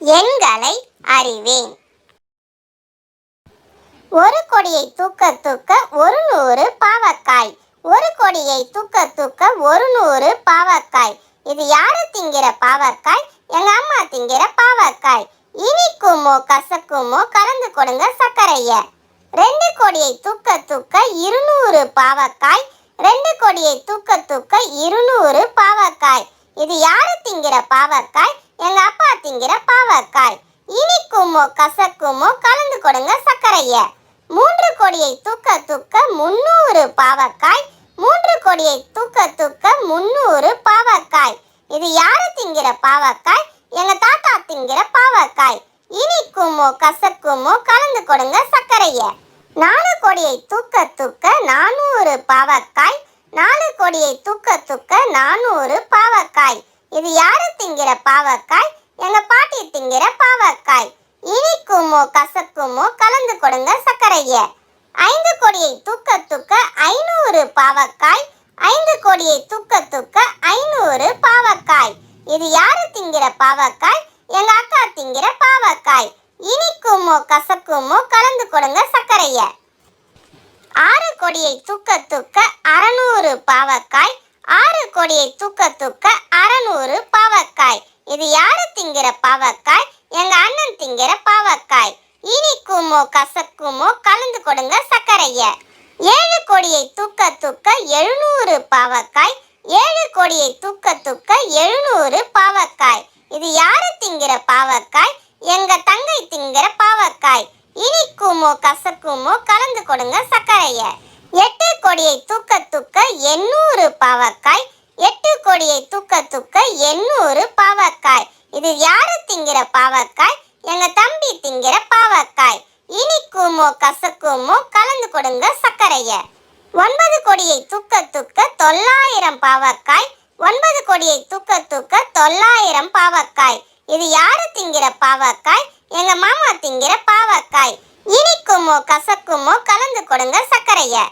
எண்களை அறிவேன். ஒரு கொடியை தூக்க தூக்க ஒரு நூறு பாவக்காய். ஒரு கொடியை தூக்க தூக்க ஒரு நூறு பாவக்காய். இது யாரு திங்கிற பாவக்காய்? எங்க அம்மா திங்கிற பாவக்காய். இனிக்குமோ கசக்குமோ கலந்து கொடுங்க சர்க்கரைய. ரெண்டு கொடியை தூக்க தூக்க இருநூறு பாவக்காய். ரெண்டு கொடியை தூக்க தூக்க இருநூறு பாவக்காய். இது யாரு திங்கிற பாவக்காய்? எங்க அப்பா திங்கிற பாவக்காய். இனிக்குமோ கசக்குமோ கலந்து கொடுங்க சர்க்கரைய. மூன்று கொடியை தூக்க தூக்க முன்னூறு பாவக்காய். மூன்று கொடியை தூக்க தூக்க முன்னூறு பாவக்காய். இது யாரு திங்கிற பாவக்காய்? எங்க தாத்தா திங்கிற பாவக்காய். இனிக்குமோ கசக்குமோ கலந்து கொடுங்க சர்க்கரைய. நாலு கொடியை தூக்க தூக்க நானூறு பாவக்காய். நாலு கொடியை தூக்க தூக்க நானூறு பாவக்காய். இது யாரு திங்கிற பாவக்காய்? எங்க பாட்டி திங்கிற பாவக்காய். இனிக்குமோ கசக்குமோ கலந்து கொடுங்க சர்க்கரைய. ஐந்து கோடியை தூக்க தூக்க ஐநூறு பாவக்காய். ஐந்து கோடியை தூக்க தூக்க ஐநூறு பாவக்காய். இது யாரு திங்கிற பாவக்காய்? எங்க அக்கா திங்கிற பாவக்காய். இனிக்குமோ கசக்குமோ கலந்து கொடுங்க சர்க்கரைய. ஆறு கொடியை தூக்க தூக்க அறநூறு பாவக்காய். ஆறு கொடியை தூக்க தூக்க அறநூறு பாவக்காய். இது யாரு திங்கிற பாவக்காய்? எங்க அண்ணன் திங்கிற பாவக்காய். இனிக்குமோ கசக்குமோ கலந்து கொடுங்க சக்கரைய ஏழு கொடியை தூக்க தூக்க எழுநூறு பாவக்காய். ஏழு கொடியை தூக்க தூக்க எழுநூறு பாவக்காய். இது யாரு திங்கிற பாவக்காய்? எங்க தங்கை திங்கிற பாவக்காய். இனிக்குமோ கசக்குமோ கலந்து கொடுங்க சக்கரையை எட்டு கொடியை தூக்க தூக்க எண்ணூறு பாவக்காய். எட்டு கொடியை தூக்க தூக்க எண்ணூறு பாவக்காய். இது யாரு திங்கிற பாவக்காய்? எங்க தம்பி திங்கிற பாவக்காய். இனிக்குமோ கசக்குமோ கலந்து கொடுங்க சர்க்கரைய. ஒன்பது கொடியை தூக்க தூக்க தொள்ளாயிரம் பாவக்காய். ஒன்பது கொடியை தூக்க தூக்க தொள்ளாயிரம் பாவக்காய். இது யாரு திங்கிற பாவக்காய்? எங்க மாமா திங்கிற பாவக்காய். இனிக்குமோ கசக்குமோ கலந்து கொடுங்க சர்க்கரையை.